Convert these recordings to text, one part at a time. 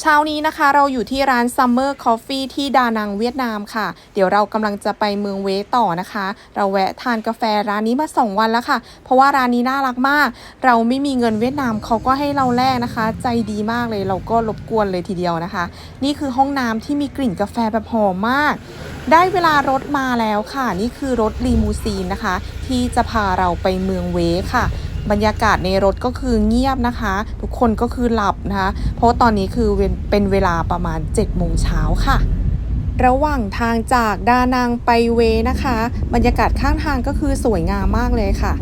เช้านี้นะคะเราอยู่ที่ร้าน Summer Coffee ที่ดานังเวียดนามค่ะ เดี๋ยวเรากำลังจะไปเมืองเวต่อนะคะ เราแวะทานกาแฟร้านนี้มา 2 วันแล้วค่ะ เพราะว่าร้านนี้น่ารักมาก เราไม่มีเงินเวียดนามเขาก็ให้เราแลกนะคะ ใจดีมากเลยเราก็รบกวนเลยทีเดียวนะคะ นี่คือห้องน้ำที่มีกลิ่นกาแฟแบบหอมมาก ได้เวลารถมาแล้วค่ะ นี่คือรถลีมูซีนนะคะ ที่จะพาเราไปเมืองเวค่ะ บรรยากาศในรถก็คือเงียบนะคะ ทุกคนก็คือหลับนะคะ เพราะตอนนี้คือเวลเป็นเวลาประมาณ7โมงเช้าค่ะระหว่างทางจากดานังไปเวนะคะ บรรยากาศข้างทางก็คือสวยงามมากเลยค่ะ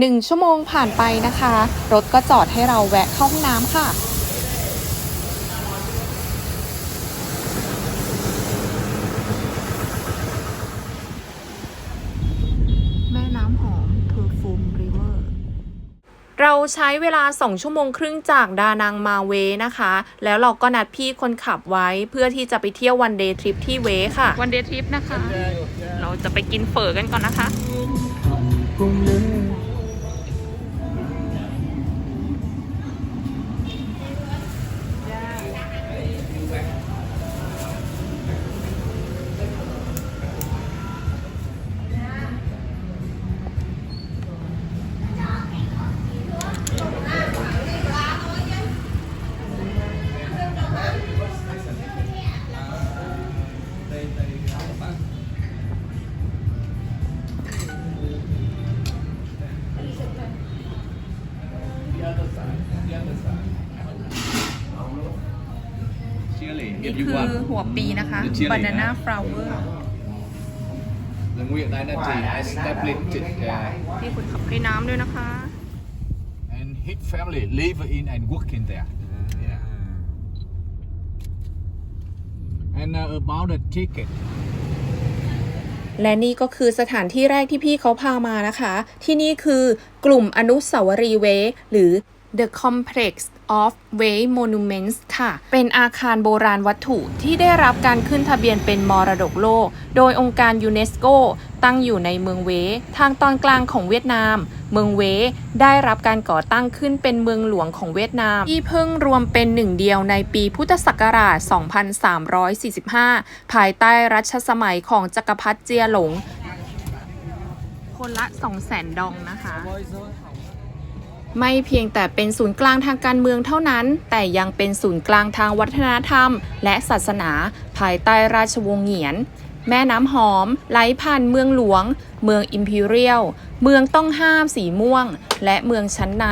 หนึ่งชั่วโมงผ่านไปนะคะ รถก็จอดให้เราแวะเข้าห้องน้ำค่ะ แม่น้ำหอม Perfume River เราใช้เวลา 2 ชั่วโมงครึ่งจากดานังมาเวนะคะ แล้วเราก็นัดพี่คนขับไว้เพื่อที่จะไปเที่ยววันเดย์ทริปที่เวค่ะ วันเดย์ทริปนะคะ เราจะไปกินเฝอกันก่อนนะคะ วปีนะคะ The chili, banana huh? flower The Nguyện Đại Đa Trì established uh, ที่คุณขับให้น้ำด้วยนะคะ and his family live in and work in there. Yeah. And uh, about the ticket, และนี่ก็คือสถานที่แรกที่พี่เขาพามานะคะ ที่นี่คือกลุ่มอนุสาวรีย์เวย์หรือ The Complex of Way Monuments ค่ะ เป็นอาคารโบราณวัตถุที่ได้รับการขึ้นทะเบียนเป็นมรดกโลก โดยองค์การยูเนสโกตั้งอยู่ในเมืองเว ทางตอนกลางของเวียดนาม เมืองเวได้รับการก่อตั้งขึ้นเป็นเมืองหลวงของเวียดนาม ที่เพิ่งรวมเป็นหนึ่งเดียวในปีพุทธศักราช 2345 ภายใต้รัชสมัยของจักรพรรดิเจียหลง คนละ 200,000 ดองนะคะ ไม่เพียงแต่เป็นศูนย์กลางทางการเมืองเท่านั้น แต่ยังเป็นศูนย์กลางทางวัฒนธรรม และศาสนา ภายใต้ราชวงศ์เหงียน แม่น้ำหอม ไหลผ่านเมืองหลวง เมืองอิมพีเรียล เมืองต้องห้ามสีม่วง และเมืองชั้นใน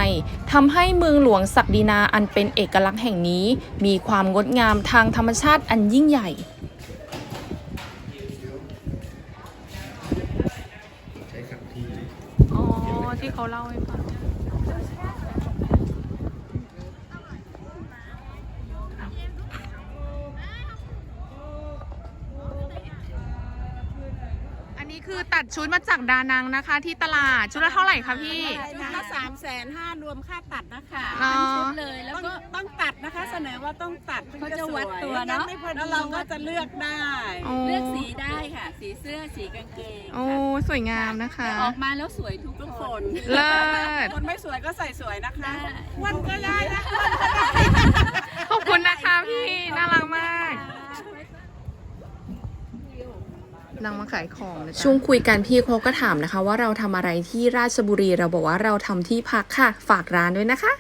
ทำให้เมืองหลวงศักดินาอันเป็นเอกลักษณ์แห่งนี้ มีความงดงามทางธรรมชาติอันยิ่งใหญ่อ๋อที่เขาเล่าให้ คือตัดชุดมาจากดานังนะคะ ที่ตลาดชุดละเท่าไหร่คะพี่ ชุดละสามแสนห้ารวมค่าตัดนะคะอ๋อ ทั้งชุดเลยแล้วก็ ต้องตัดนะคะ เสนอว่าต้องตัดถึงเขาจะสยวัดตัวเนอะ ไม่พอดีแล้วเราก็จะเลือกได้โอ้เลือกสีได้ค่ะ สีเสื้อสีกางเกงโอ้ค่ะสวยงามนะคะ แต่ออกมาแล้วสวยทุกทุกคคน นเลิศคนไม่สวยก็ใส่สวยนะคะได้ วันก็ได้นะขอบคุณนะคะพี่น่ารักมาก นางมาขายของช่วงคุยกันพี่เขาก็ถามนะคะ ว่าเราทำอะไรที่ราชบุรีเราบอกว่าเราทำที่พักค่ะ ฝากร้านด้วยนะคะ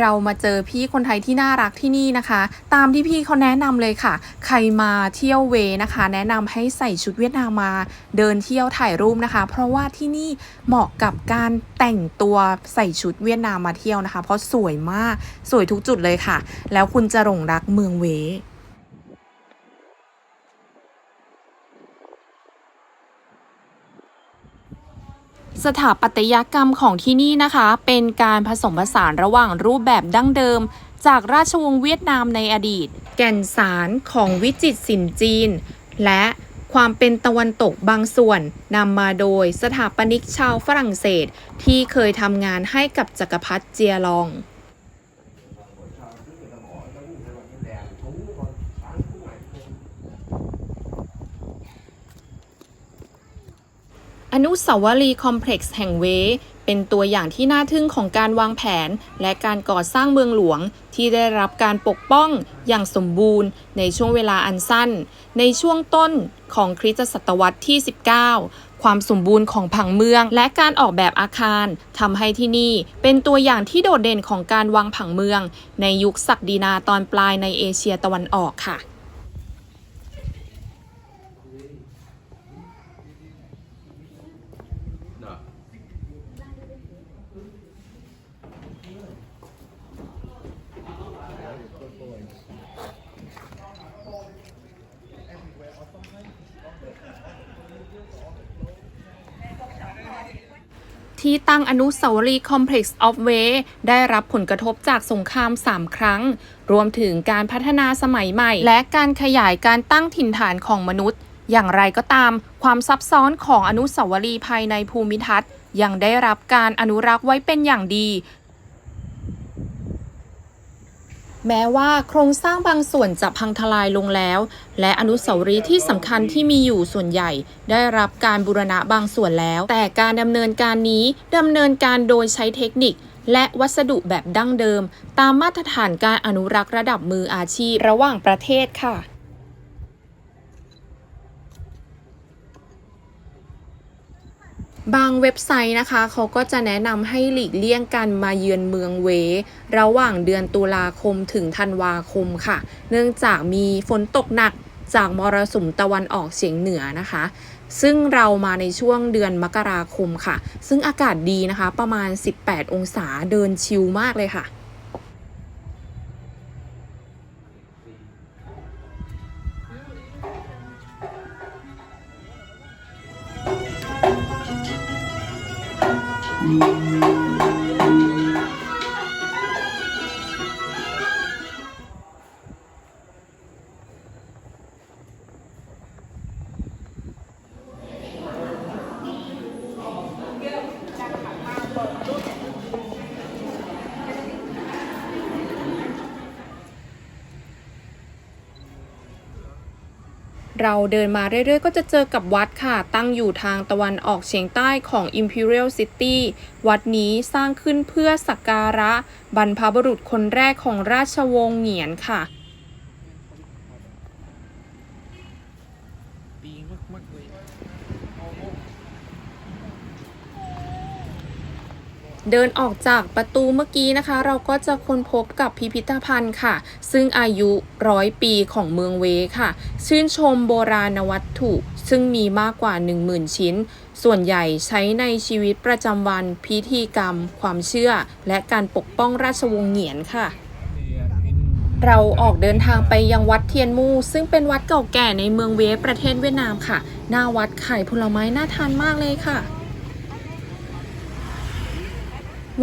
เรามาเจอพี่คนไทยที่น่ารักที่นี่นะคะ ตามที่พี่เขาแนะนำเลยค่ะ ใครมาเที่ยวเวนะคะ แนะนำให้ใส่ชุดเวียดนามมาเดินเที่ยวถ่ายรูปนะคะ เพราะว่าที่นี่เหมาะกับการแต่งตัวใส่ชุดเวียดนามมาเที่ยวนะคะ เพราะสวยมากสวยทุกจุดเลยค่ะ แล้วคุณจะหลงรักเมืองเว สถาปัตยกรรมของที่นี่นะคะ เป็นการผสมผสานระหว่างรูปแบบดั้งเดิม จากราชวงศ์เวียดนามในอดีต แก่นสารของวิจิตรศิลป์จีน และความเป็นตะวันตกบางส่วนนำมาโดยสถาปนิกชาวฝรั่งเศสที่เคยทำงานให้กับจักรพรรดิเจียลอง อนุสาวรีย์คอมเพล็กซ์แห่งเว เป็นตัวอย่างที่น่าทึ่งของการวางแผน และการก่อสร้างเมืองหลวงที่ได้รับการปกป้องอย่างสมบูรณ์ในช่วงเวลาอันสั้น ในช่วงต้นของคริสตศตวรรษที่ 19 ความสมบูรณ์ของผังเมือง และการออกแบบอาคารทำให้ที่นี่เป็นตัวอย่างที่โดดเด่นของการวางผังเมือง ในยุคศักดินาตอนปลายในเอเชียตะวันออกค่ะ No. ที่ตั้งอนุสาวรีย์ Complex of Way ได้รับผลกระทบจากสงคราม 3 ครั้ง รวมถึงการพัฒนาสมัยใหม่ และการขยายการตั้งถิ่นฐานของมนุษย์ อย่างไรก็ตาม ความซับซ้อนของอนุสาวรีย์ภายในภูมิทัศน์ ยังได้รับการอนุรักษ์ไว้เป็นอย่างดี แม้ว่าโครงสร้างบางส่วนจะพังทลายลงแล้ว และอนุสาวรีย์ที่สำคัญที่มีอยู่ส่วนใหญ่ ได้รับการบูรณะบางส่วนแล้ว แต่การดำเนินการนี้ดำเนินการโดยใช้เทคนิคและวัสดุแบบดั้งเดิม ตามมาตรฐานการอนุรักษ์ระดับมืออาชีพระหว่างประเทศค่ะ บางเว็บไซต์นะคะ เขาก็จะแนะนำให้หลีกเลี่ยงการมาเยือนเมืองเว ระหว่างเดือนตุลาคมถึงธันวาคมค่ะ เนื่องจากมีฝนตกหนักจากมรสุมตะวันออกเฉียงเหนือนะคะ ซึ่งเรามาในช่วงเดือนมกราคมค่ะ ซึ่งอากาศดีนะคะ ประมาณ 18 องศาเดินชิลมากเลยค่ะ Música เราเดินมาเรื่อยๆ ก็จะเจอกับวัดค่ะ ตั้งอยู่ทางตะวันออกเฉียงใต้ของ Imperial City วัดนี้สร้างขึ้นเพื่อสักการะ บรรพบุรุษคนแรกของราชวงศ์เหงียนค่ะ เดินออกจากประตูเมื่อกี้นะคะ เราก็จะค้นพบกับพิพิธภัณฑ์ค่ะ ซึ่งอายุร้อยปีของเมืองเวค่ะ ชื่นชมโบราณวัตถุ ซึ่งมีมากกว่า 10,000 ชิ้น ส่วนใหญ่ใช้ในชีวิตประจำวันพิธีกรรม ความเชื่อ และการปกป้องราชวงศ์เหงียนค่ะเราออกเดินทางไปยังวัดเทียนมู่ซึ่งเป็นวัดเก่าแก่ในเมืองเวฟประเทศเวียดนามค่ะ หน้าวัดขายผลไม้น่าทานมากเลยค่ะ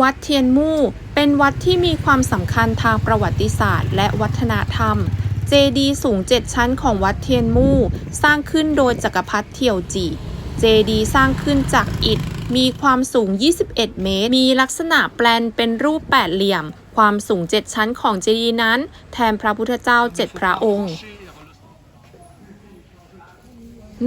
วัดเทียนมู่เป็นวัดที่มีความสำคัญทางประวัติศาสตร์ และวัฒนธรรม เจดีย์สูง 7 ชั้นของวัดเทียนมู่สร้างขึ้นโดยจักรพรรดิเทียวจี เจดีย์สร้างขึ้นจากอิฐ มีความสูง 21 เมตร มีลักษณะแปลนเป็นรูปแปดเหลี่ยม ความสูง 7 ชั้นของเจดีย์นั้น แทนพระพุทธเจ้า 7 พระองค์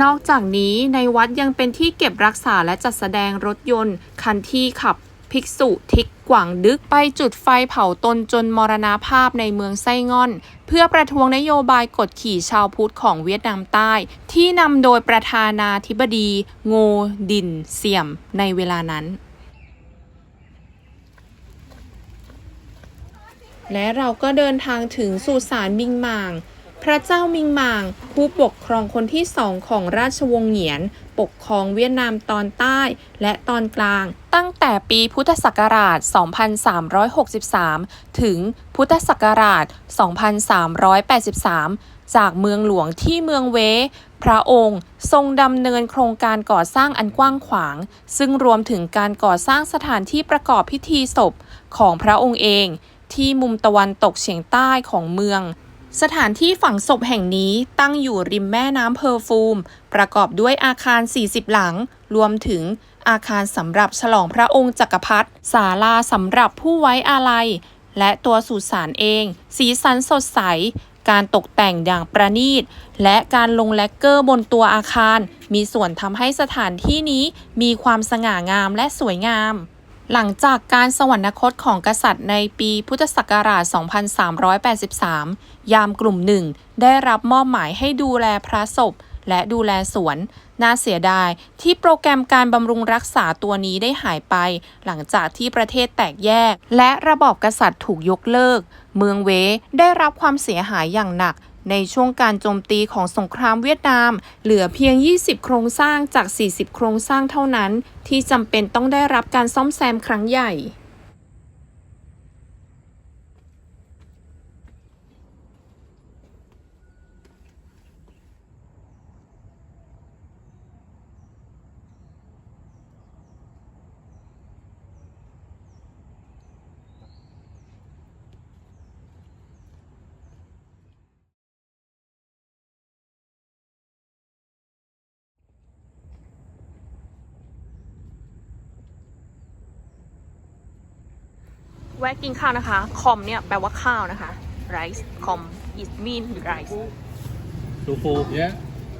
นอกจากนี้ในวัดยังเป็นที่เก็บรักษาและจัดแสดงรถยนต์ คันที่ขับ ภิกษุทิกกว่างดึกไปจุดไฟเผาตนจนมรณาภาพในเมืองไส้ง่อน เพื่อประท้วงนโยบายกดขี่ชาวพุทธของเวียดนามใต้ ที่นำโดยประธานาธิบดี โงดินเสี่ยมในเวลานั้น และเราก็เดินทางถึงสุสานมิงหมาง พระเจ้ามิงหมาง ผู้ปกครองคนที่สองของราชวงศ์เหงียน ปกครองเวียดนามตอนใต้และตอนกลาง ตั้งแต่ปีพุทธศักราช 2363 ถึงพุทธศักราช 2383 จากเมืองหลวงที่เมืองเว พระองค์ทรงดำเนินโครงการก่อสร้างอันกว้างขวาง ซึ่งรวมถึงการก่อสร้างสถานที่ประกอบพิธีศพของพระองค์เอง ที่มุมตะวันตกเฉียงใต้ของเมือง สถานที่ฝังศพแห่งนี้ตั้งอยู่ริมแม่น้ำเพอร์ฟูม ประกอบด้วยอาคาร 40 หลัง รวมถึงอาคารสำหรับฉลองพระองค์จักรพรรดิศาลาสำหรับผู้ไว้อาลัย และตัวสุสานเอง สีสันสดใส การตกแต่งอย่างประณีต และการลงแลกเกอร์บนตัวอาคาร มีส่วนทำให้สถานที่นี้มีความสง่างามและสวยงาม หลังจากการสวรรคตของกษัตริย์ในปีพุทธศักราช 2383 ยามกลุ่มหนึ่งได้รับมอบหมายให้ดูแลพระศพ และดูแลสวน น่าเสียดายที่โปรแกรมการบำรุงรักษาตัวนี้ได้หายไป หลังจากที่ประเทศแตกแยก และระบอบกษัตริย์ถูกยกเลิก เมืองเวได้รับความเสียหายอย่างหนัก ในช่วงการโจมตีของสงครามเวียดนาม เหลือเพียง 20 โครงสร้างจาก 40 โครงสร้างเท่านั้น ที่จำเป็นต้องได้รับการซ่อมแซมครั้งใหญ่ แวะกินข้าวนะคะ คอมเนี่ยแปลว่าข้าวนะคะ rice คอม is mean rice tofu Yeah.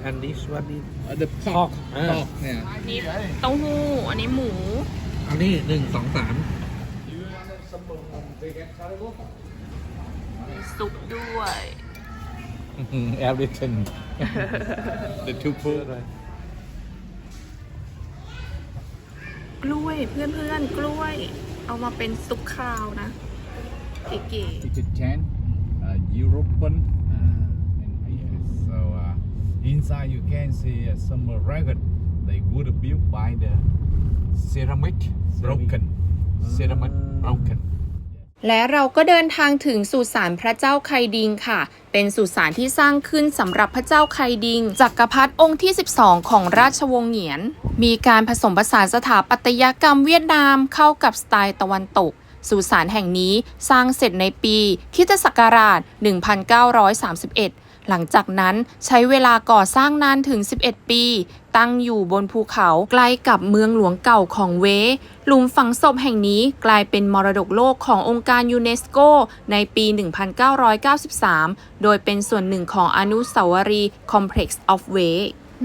and this one is Uh, the pork. Pork, ah. Pork, yeah. อันนี้เต้าหู้ อันนี้หมู อันนี้หนึ่งสองสามซุปด้วย everything The two food. กล้วยเพื่อนเพื่อนๆกล้วย เอามาเป็นซุปคราวนะ เก๋ Ticket 10. Uh, European. Uh, and yes. So uh, inside you can see uh, some uh, ragged. They would built by the ceramic broken. Ceramic broken. และเราก็เดินทางถึงสุสานพระเจ้าไคดิงค่ะ เป็นสุสานที่สร้างขึ้นสำหรับพระเจ้าไคดิงจักรพรรดิองค์ที่ 12 ของราชวงศ์เหงียน มีการผสมผสานสถาปัตยกรรมเวียดนามเข้ากับสไตล์ตะวันตก สุสานแห่งนี้สร้างเสร็จในปีคิตศักราช 1931 หลังจากนั้นใช้เวลาก่อสร้างนานถึง 11 ปี ตั้งอยู่บนภูเขาใกล้กับเมืองหลวงเก่าของเว หลุมฝังศพแห่งนี้กลายเป็นมรดกโลกขององค์การยูเนสโกในปี 1993 โดยเป็นส่วนหนึ่งของอนุสาวรีย์ Complex of Way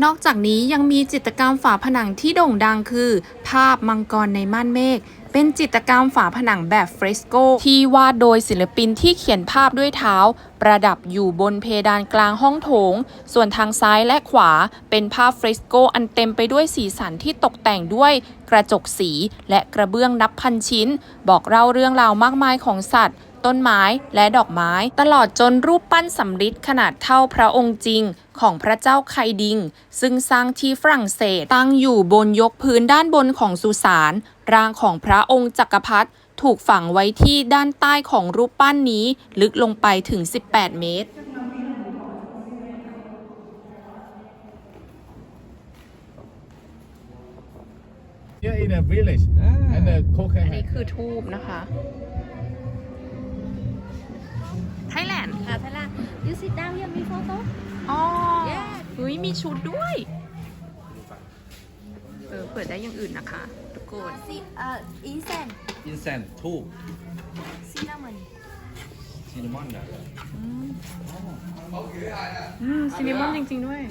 นอกจากนี้ยังมีจิตรกรรมฝาผนังที่โด่งดังคือ ภาพมังกรในม่านเมฆเป็นจิตรกรรมฝาผนังแบบเฟรสโก ที่วาดโดยศิลปินที่เขียนภาพด้วยเท้า ประดับอยู่บนเพดานกลางห้องโถง ส่วนทางซ้ายและขวาเป็นภาพเฟรสโกอันเต็มไปด้วยสีสันที่ตกแต่งด้วยกระจกสี และกระเบื้องนับพันชิ้น บอกเล่าเรื่องราวมากมายของสัตว์ ต้นไม้และดอกไม้ ตลอดจนรูปปั้นสำริดขนาดเท่าพระองค์จริงของพระเจ้าไคดิง ซึ่งสร้างที่ฝรั่งเศสตั้งอยู่บนยกพื้นด้านบนของสุสานร่างของพระองค์จักรพรรดิถูกฝังไว้ที่ด้านใต้ของรูปปั้นนี้ลึกลงไปถึง 18 เมตร Here in a village. And the อัน coconut. นี้คือทูบนะคะ you sit down here me photo อ๋อ Yeah เฮ้ยมีชุดด้วย เออ เปิดได้อย่างอื่นนะคะ ทุกคน see uh incense incense ทูบ cinnamon ซินนามอนนะอืมซินนามอนจริง ๆ ด้วย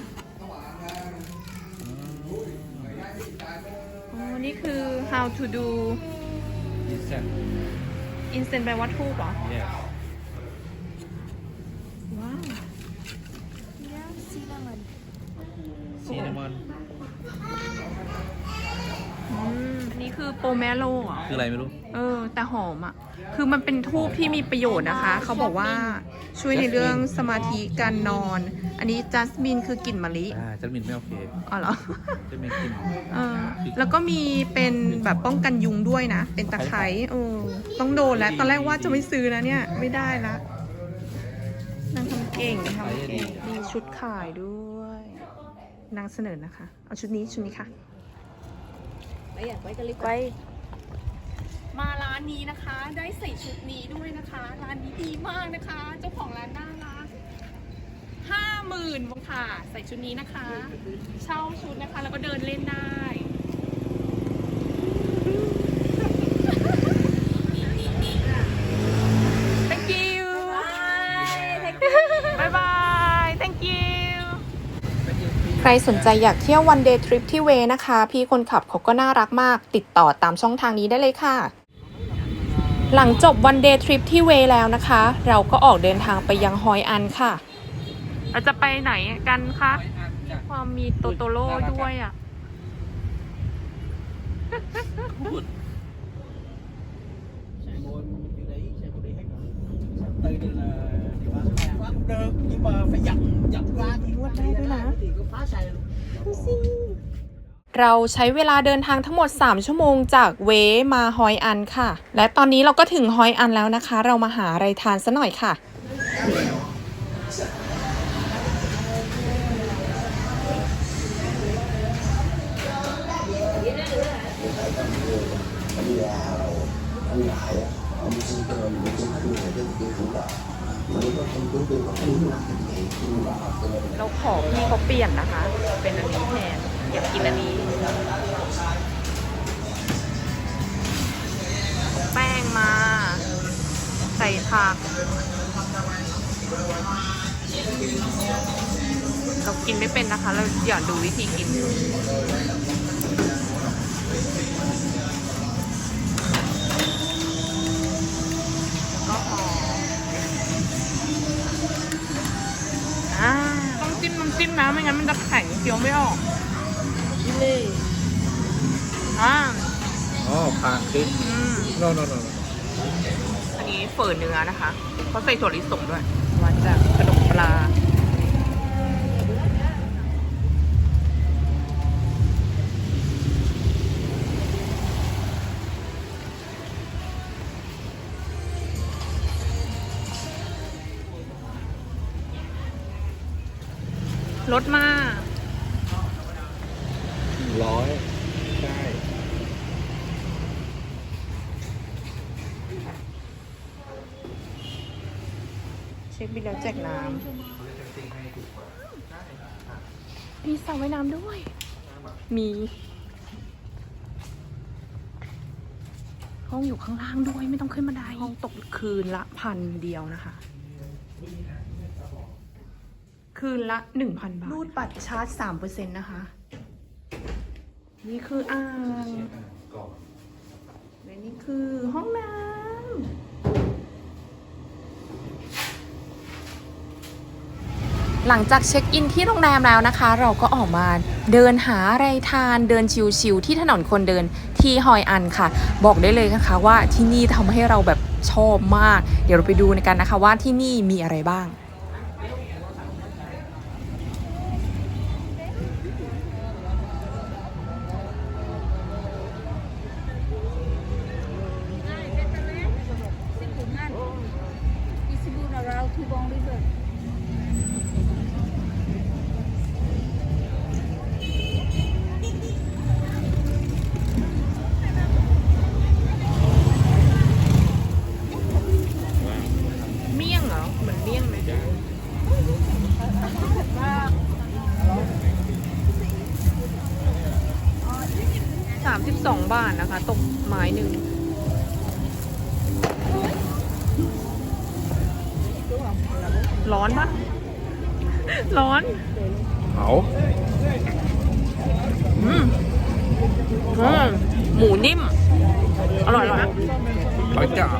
อ๋อนี่คือ how to do incense instant แปลว่าทูบเหรอ yes ว้าว yeah cinnamon ซินนา มอนอืมอันนี่คือโปเมโลเหรอคืออะไรไม่รู้ เออ แต่หอมอะ คือมันเป็นทูบที่มีประโยชน์นะคะ เขาบอกว่าช่วยในเรื่องสมาธิการนอน อันนี้จัสมินคือกลิ่นมะลิ อ่าจัสมินไม่โอเคอ๋อเหรอจะไม่กินเออ แล้วก็มีเป็นแบบป้องกันยุงด้วยนะ เป็นตะไคร้เออต้องโดนแล้ว ตอนแรกว่าจะไม่ซื้อนะเนี่ย ไม่ได้ละนางทำเก่งทำเก่งมีชุดขายด้วย นางเสนอนะคะ เอาชุดนี้ชุดนี้ค่ะ Bây giờ quay clip ไป มาร้านนี้นะคะ ได้ใส่ชุดนี้ด้วยนะคะ ร้านนี้ดีมากนะคะ เจ้าของร้านน่ารักห้าหมื่นค่ะ ใส่ชุดนี้นะคะ เช่าชุดนะคะ แล้วก็เดินเล่นได้ thank you bye bye thank you ใค รสนใจอยากเที่ยววันเดย์ทริปที่เวนะคะ พี่คนขับเขาก็น่ารักมาก ติดต่อตามช่องทางนี้ได้เลยค่ะ หลังจบวันเดย์ทริปที่เวแล้วนะคะ เราก็ออกเดินทางไปยังฮอยอันค่ะ เราจะไปไหนกันคะความมีโตโตโร่ด้วยอะ từ từ là điều ba số quá cũng được nhưng mà phải dặn dặn ra thì เราใช้เวลาเดินทางทั้งหมด 3 ชั่วโมงจากเวมาฮอยอันค่ะ และตอนนี้เราก็ถึงฮอยอันแล้วนะคะ เรามาหาอะไรทานซะหน่อยค่ะเราขอพี่เขาเปลี่ยนนะคะ เป็นอันนี้แทนอยากกินอันนี้ แป้งมา ใส่ผัก เรากินไม่เป็นนะคะ เราอยากดูวิธีกิน จิ้มน้ำจิ้มนะไม่งั้นมันจะแข็งเคี้ยวไม่ออกนี่เลยอ่าอ๋อผ่านขึ้นอืม no no no no อันนี้เฝอเนื้อนะคะเขาใส่ถั่วลิสงด้วย มาจากขนมปลา รถมาร้อยใช่เช็คบินแล้วแจกน้ำมีสระว่ายน้ำด้วย มีห้องอยู่ข้างล่างด้วยไม่ต้องขึ้นบันไดห้องตกคืนละพันเดียวนะคะ คืนละหนึ่งพันบาทรูดบัตรชาร์จสามเปอร์เซ็นต์นะคะ นี่คืออ่างและนี่คือห้องน้ำหลังจากเช็คอินที่โรงแรมแล้วนะคะ เราก็ออกมาเดินหาอะไรทานเดินชิวๆที่ถนนคนเดินที่ฮอยอันค่ะ บอกได้เลยนะคะว่าที่นี่ทำให้เราแบบชอบมาก เดี๋ยวเราไปดูกันนะคะว่าที่นี่มีอะไรบ้าง นึ่งร้อนปะร้อนเอาอืมอืมหมูนิ่ม อร่อยอร่อยร้อยจับ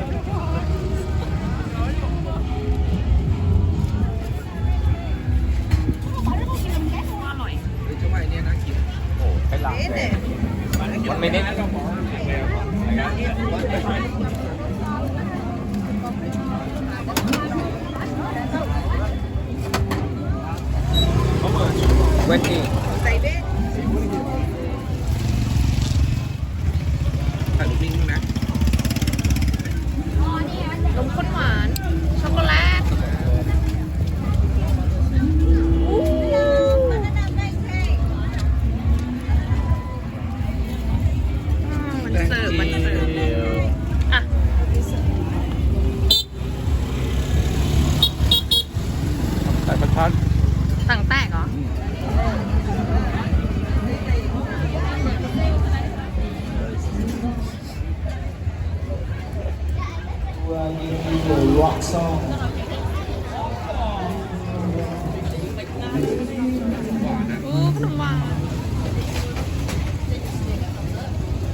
อร่อยหรือจะว่าไอ้เนี่ยนะกินโอ้ไปหลังเลยวันไม่เน้น เวนนี่ถ่ายรู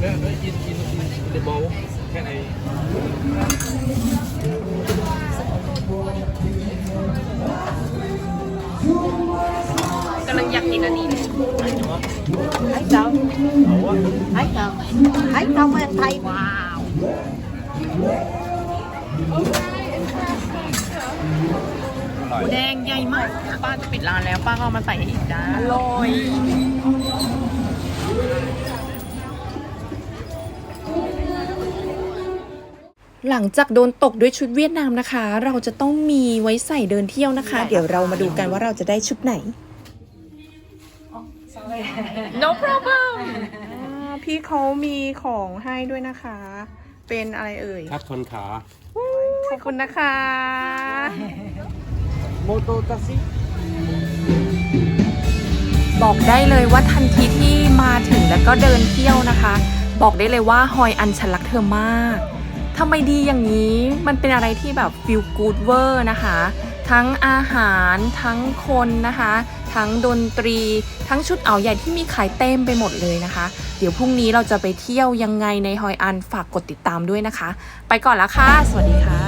เนี่ยเนี่ยอินอินอินเดบอลแค่ไหนกำลังอยากกินอันนี้ Thấy không? Thấy không? Thấy không em thấy? Wow. แดงใหญ่มาก ป้าจะปิดร้านแล้ว ป้าก็เอามาใส่ให้อีกจ้าอร่อย หลังจากโดนตกด้วยชุดเวียดนามนะคะ เราจะต้องมีไว้ใส่เดินเที่ยวนะคะ เดี๋ยวเรามาดูกันว่าเราจะได้ชุดไหน no problem อ่าพี่เขามีของให้ด้วยนะคะ เป็นอะไรเอ่ยครับทนขาขอบคุณนะคะโมโตตัสซิบอกได้เลยว่าทันทีที่มาถึงแล้วก็เดินเที่ยวนะคะ บอกได้เลยว่าฮอยอันฉันรักเธอมาก ทำไมดีอย่างนี้มันเป็นอะไรที่แบบ feel good เวอร์นะคะ ทั้งอาหารทั้งคนนะคะ ทั้งดนตรี ทั้งชุดเอาใหญ่ที่มีขายเต็มไปหมดเลยนะคะ เดี๋ยวพรุ่งนี้เราจะไปเที่ยวยังไงในฮอยอันฝากกดติดตามด้วยนะคะ ไปก่อนละค่ะ สวัสดีค่ะ